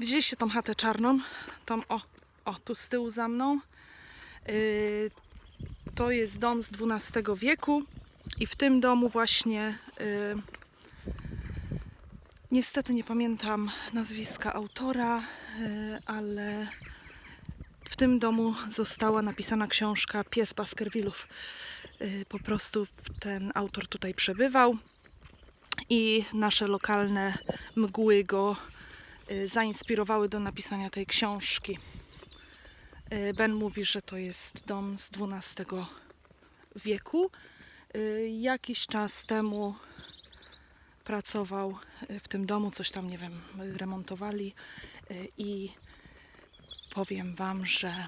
Widzieliście tą chatę czarną? Tą, o, o, tu z tyłu za mną. Yy, to jest dom z XII wieku i w tym domu właśnie yy, niestety nie pamiętam nazwiska autora, yy, ale w tym domu została napisana książka Pies Baskervillów. Po prostu ten autor tutaj przebywał i nasze lokalne mgły go y, zainspirowały do napisania tej książki. Y, Ben mówi, że to jest dom z XII wieku. Y, Jakiś czas temu pracował y, w tym domu, coś tam, nie wiem, remontowali y, i powiem Wam, że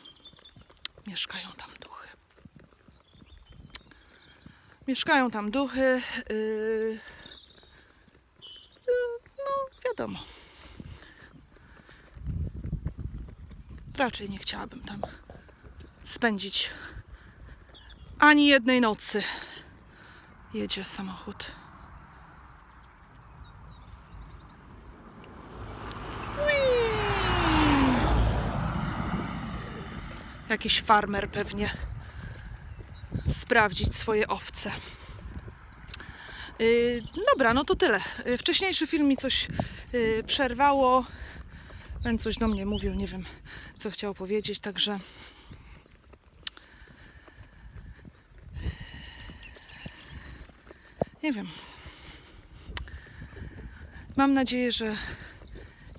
mieszkają tam duchy. Mieszkają tam duchy. y, no, wiadomo. Raczej nie chciałabym tam spędzić ani jednej nocy. Jedzie samochód. Jakiś farmer pewnie sprawdzić swoje owce. Yy, dobra, no to tyle. Yy, wcześniejszy film mi coś yy, przerwało. Ten coś do mnie mówił, nie wiem co chciał powiedzieć, także. Nie wiem. Mam nadzieję, że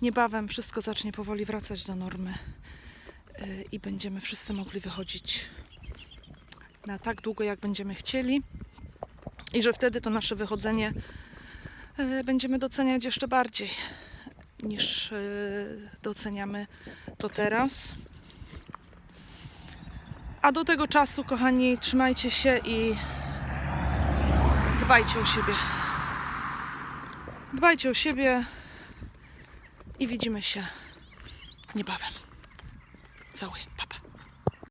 niebawem wszystko zacznie powoli wracać do normy yy, i będziemy wszyscy mogli wychodzić na tak długo, jak będziemy chcieli i że wtedy to nasze wychodzenie e, będziemy doceniać jeszcze bardziej niż e, doceniamy to teraz. A do tego czasu, kochani, trzymajcie się i dbajcie o siebie. Dbajcie o siebie i widzimy się niebawem. Całuję.